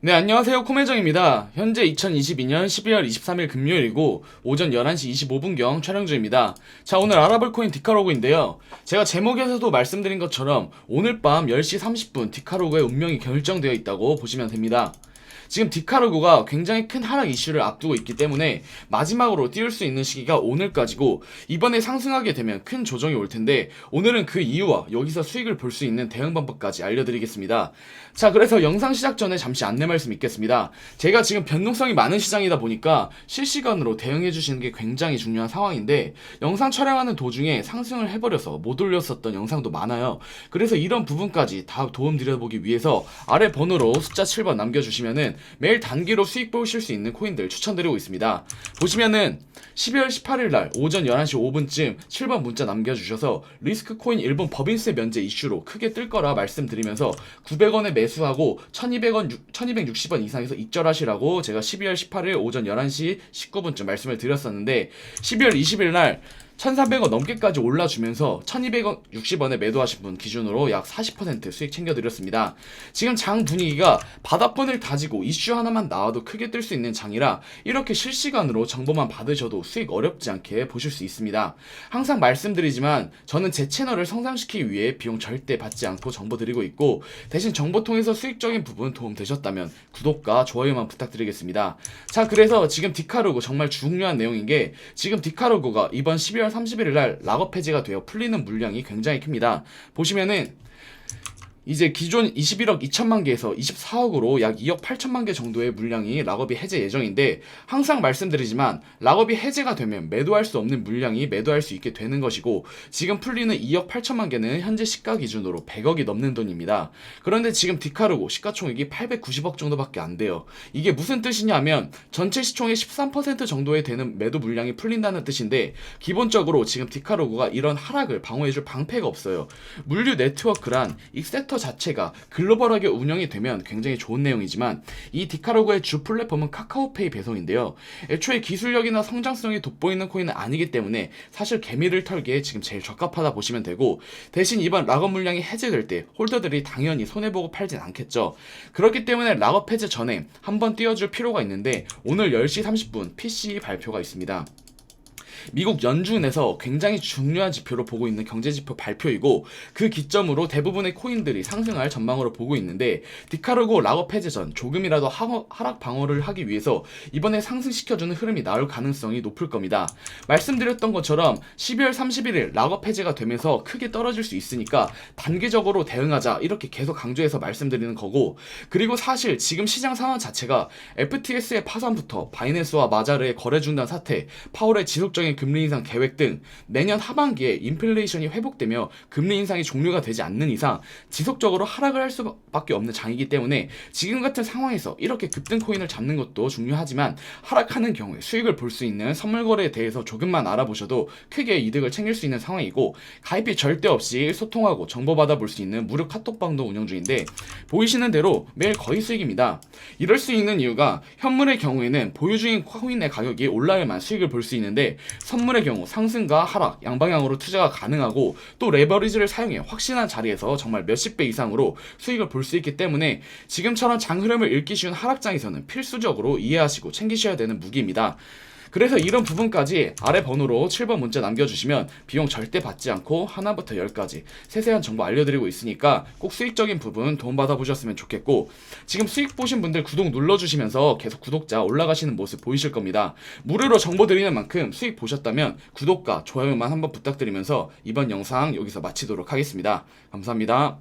네, 안녕하세요. 코매정입니다. 현재 2022년 12월 23일 금요일이고, 오전 11시 25분경 촬영 중입니다. 자, 오늘 알아볼 코인 디카로그인데요. 제가 제목에서도 말씀드린 것처럼, 오늘 밤 10시 30분 디카로그의 운명이 결정되어 있다고 보시면 됩니다. 지금 디카르고가 굉장히 큰 하락 이슈를 앞두고 있기 때문에 마지막으로 띄울 수 있는 시기가 오늘까지고 이번에 상승하게 되면 큰 조정이 올 텐데 오늘은 그 이유와 여기서 수익을 볼 수 있는 대응 방법까지 알려드리겠습니다. 자 그래서 영상 시작 전에 잠시 안내 말씀 있겠습니다. 제가 지금 변동성이 많은 시장이다 보니까 실시간으로 대응해 주시는 게 굉장히 중요한 상황인데 영상 촬영하는 도중에 상승을 해버려서 못 올렸었던 영상도 많아요. 그래서 이런 부분까지 다 도움 드려보기 위해서 아래 번호로 숫자 7번 남겨주시면은 매일 단기로 수익 보실 수 있는 코인들 추천드리고 있습니다. 보시면은 12월 18일 날 오전 11시 5분쯤 7번 문자 남겨주셔서 리스크 코인 일본 법인세 면제 이슈로 크게 뜰 거라 말씀드리면서 900원에 매수하고 1200원, 1260원 이상에서 익절하시라고 제가 12월 18일 오전 11시 19분쯤 말씀을 드렸었는데 12월 20일 날 1,300원 넘게까지 올라주면서 1,200원 60원에 매도하신 분 기준으로 약 40% 수익 챙겨드렸습니다. 지금 장 분위기가 바닥권을 다지고 이슈 하나만 나와도 크게 뜰 수 있는 장이라 이렇게 실시간으로 정보만 받으셔도 수익 어렵지 않게 보실 수 있습니다. 항상 말씀드리지만 저는 제 채널을 성장시키기 위해 비용 절대 받지 않고 정보 드리고 있고 대신 정보 통해서 수익적인 부분 도움 되셨다면 구독과 좋아요만 부탁드리겠습니다. 자 그래서 지금 디카르고 정말 중요한 내용인 게 지금 디카르고가 이번 12월 31일 날 락업 해지가 되어 풀리는 물량이 굉장히 큽니다. 보시면은 이제 기존 21억 2천만 개에서 24억으로 약 2억 8천만 개 정도의 물량이 락업이 해제 예정인데 항상 말씀드리지만 락업이 해제가 되면 매도할 수 없는 물량이 매도할 수 있게 되는 것이고 지금 풀리는 2억 8천만 개는 현재 시가 기준으로 100억이 넘는 돈입니다. 그런데 지금 디카르고 시가총액이 890억 정도밖에 안 돼요. 이게 무슨 뜻이냐면 전체 시총의 13% 정도에 되는 매도 물량이 풀린다는 뜻인데 기본적으로 지금 디카르고가 이런 하락을 방어해줄 방패가 없어요. 물류 네트워크란 이 섹터 자체가 글로벌하게 운영이 되면 굉장히 좋은 내용이지만 이 디카로그의 주 플랫폼은 카카오페이 배송인데요. 애초에 기술력이나 성장성이 돋보이는 코인은 아니기 때문에 사실 개미를 털기에 지금 제일 적합하다 보시면 되고 대신 이번 락업 물량이 해제될 때 홀더들이 당연히 손해보고 팔진 않겠죠. 그렇기 때문에 락업 해제 전에 한번 띄워줄 필요가 있는데 오늘 10시 30분 PC 발표가 있습니다. 미국 연준에서 굉장히 중요한 지표로 보고 있는 경제 지표 발표이고 그 기점으로 대부분의 코인들이 상승할 전망으로 보고 있는데 디카르고 락업 해제 전 조금이라도 하락 방어를 하기 위해서 이번에 상승시켜주는 흐름이 나올 가능성이 높을 겁니다. 말씀드렸던 것처럼 12월 31일 락업 해제가 되면서 크게 떨어질 수 있으니까 단기적으로 대응하자 이렇게 계속 강조해서 말씀드리는 거고 그리고 사실 지금 시장 상황 자체가 FTS의 파산부터 바이낸스와 마자르의 거래 중단 사태, 파월의 지속적인 금리 인상 계획 등 내년 하반기에 인플레이션이 회복되며 금리 인상이 종료가 되지 않는 이상 지속적으로 하락을 할 수밖에 없는 장이기 때문에 지금 같은 상황에서 이렇게 급등 코인을 잡는 것도 중요하지만 하락하는 경우에 수익을 볼 수 있는 선물 거래에 대해서 조금만 알아보셔도 크게 이득을 챙길 수 있는 상황이고 가입비 절대 없이 소통하고 정보 받아볼 수 있는 무료 카톡방도 운영 중인데 보이시는 대로 매일 거의 수익입니다. 이럴 수 있는 이유가 현물의 경우에는 보유 중인 코인의 가격이 올라야만 수익을 볼 수 있는데 선물의 경우 상승과 하락 양방향으로 투자가 가능하고 또 레버리지를 사용해 확실한 자리에서 정말 몇십 배 이상으로 수익을 볼 수 있기 때문에 지금처럼 장 흐름을 읽기 쉬운 하락장에서는 필수적으로 이해하시고 챙기셔야 되는 무기입니다. 그래서 이런 부분까지 아래 번호로 7번 문자 남겨주시면 비용 절대 받지 않고 하나부터 열까지 세세한 정보 알려드리고 있으니까 꼭 수익적인 부분 도움받아 보셨으면 좋겠고 지금 수익 보신 분들 구독 눌러주시면서 계속 구독자 올라가시는 모습 보이실 겁니다. 무료로 정보 드리는 만큼 수익 보셨다면 구독과 좋아요만 한번 부탁드리면서 이번 영상 여기서 마치도록 하겠습니다. 감사합니다.